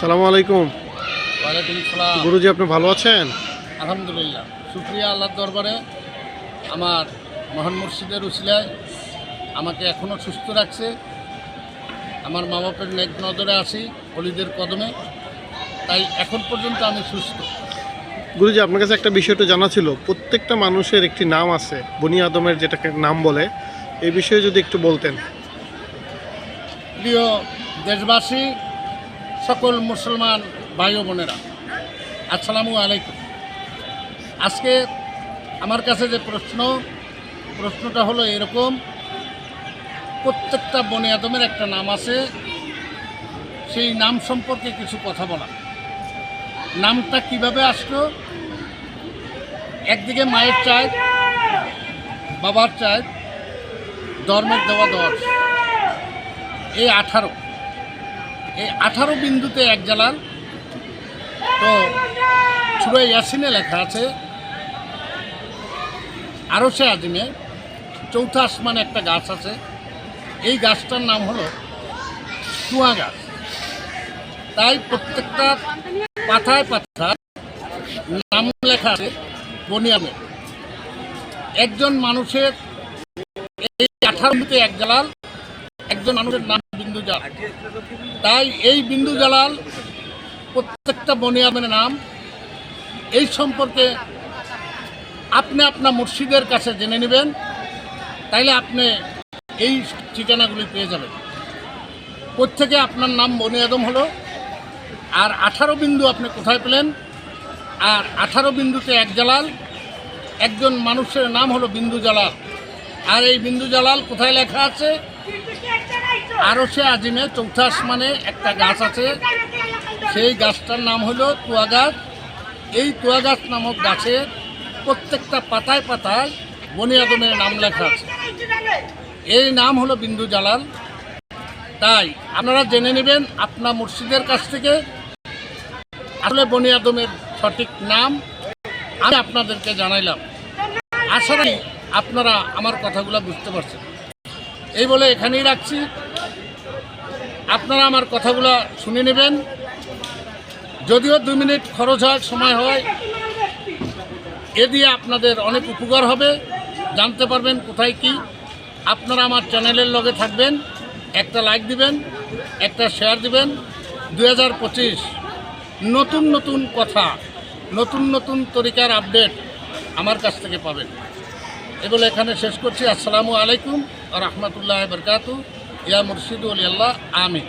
সালামু আলাইকুম। গুরুজি আপনি ভালো আছেন? আলহামদুলিল্লাহ। সুপ্রিয়া আল্লাহর দরবারে। আমার মহান মুর্শিদের উসিলায় আমাকে এখনও সুস্থ রাখছে। আমার মা বাপের নেক নজরে আসি অলিদের কদমে। তাই এখন পর্যন্ত আমি সুস্থ। গুরুজি আপনার কাছে একটা বিষয়টা জানা ছিল। প্রত্যেকটা মানুষের একটি নাম আছে বনি আদমের যেটাকে নাম বলে। এই বিষয়ে যদি একটু বলতেন। প্রিয় দেশবাসী সকল মুসলমান ভাই বোনেরা, আসসালামু আলাইকুম। আজকে আমার কাছে যে প্রশ্ন, প্রশ্নটা হলো এরকম, প্রত্যেকটা বনে আদমের একটা নাম আছে, সেই নাম সম্পর্কে কিছু কথা বলা। নামটা কীভাবে আসলো? একদিকে মায়ের চায় বাবার চায় ধর্মের দেওয়া দশ। এই আঠারো। এই আঠারো বিন্দুতে এক জালাল তো সুরে ইয়াসিনে লেখা আছে আরও সে আজিমে চৌথা আসমানে একটা গাছ আছে। এই গাছটার নাম হলো টুয়া গাছ। তাই প্রত্যেকটা পাথায় পাথায় নাম লেখা আছে বনিয়ামে। একজন মানুষের এই আঠারোতে এক জালাল একজন মানুষের নাম বিন্দু জাল তাই এই বিন্দু জালাল প্রত্যেকটা বনিয়ামের নাম। এই সম্পর্কে আপনি আপনার মুর্শিদের কাছে জেনে নেবেন, তাইলে আপনি এই ঠিকানাগুলি পেয়ে যাবেন। প্রত্যেকে আপনার নাম বনি আদম হলো, আর আঠারো বিন্দু আপনি কোথায় পেলেন? আর আঠারো বিন্দুতে এক জালাল, একজন মানুষের নাম হলো বিন্দু জালাল। আর এই বিন্দু জালাল কোথায় লেখা আছে? আরও সে আজিমে চৌথা আসমানে একটা গাছ আছে। সেই গাছটার নাম হলো তুয়া গাছ। এই তুয়া গাছ নামক গাছের প্রত্যেকটা পাতায় পাতায় বনি আদমের নাম লেখা আছে। এই নাম হলো বিন্দু জালাল। তাই আপনারা জেনে নেবেন আপনার মুর্শিদের কাছ থেকে আসলে বনি আদমের সঠিক নাম আমি আপনাদেরকে জানাইলাম। আশা আপনারা আমার কথাগুলো বুঝতে পারছেন। এই বলে এখানেই রাখছি। আপনারা আমার কথাগুলো শুনে নেবেন। যদিও দু মিনিট খরচ হয়, সময় হয়, এ দিয়ে আপনাদের অনেক উপকার হবে। জানতে পারবেন কোথায় কি। আপনারা আমার চ্যানেলের লগে থাকবেন, একটা লাইক দিবেন, একটা শেয়ার দিবেন। দু হাজার পঁচিশ নতুন নতুন কথা, নতুন নতুন তরিকার আপডেট আমার কাছ থেকে পাবেন। এগুলো এখানে শেষ করছি। আসসালামু আলাইকুম রহমতুল্লাহ বরকাতু ইয়া মুর্শিদুল আল্লাহ আমিন।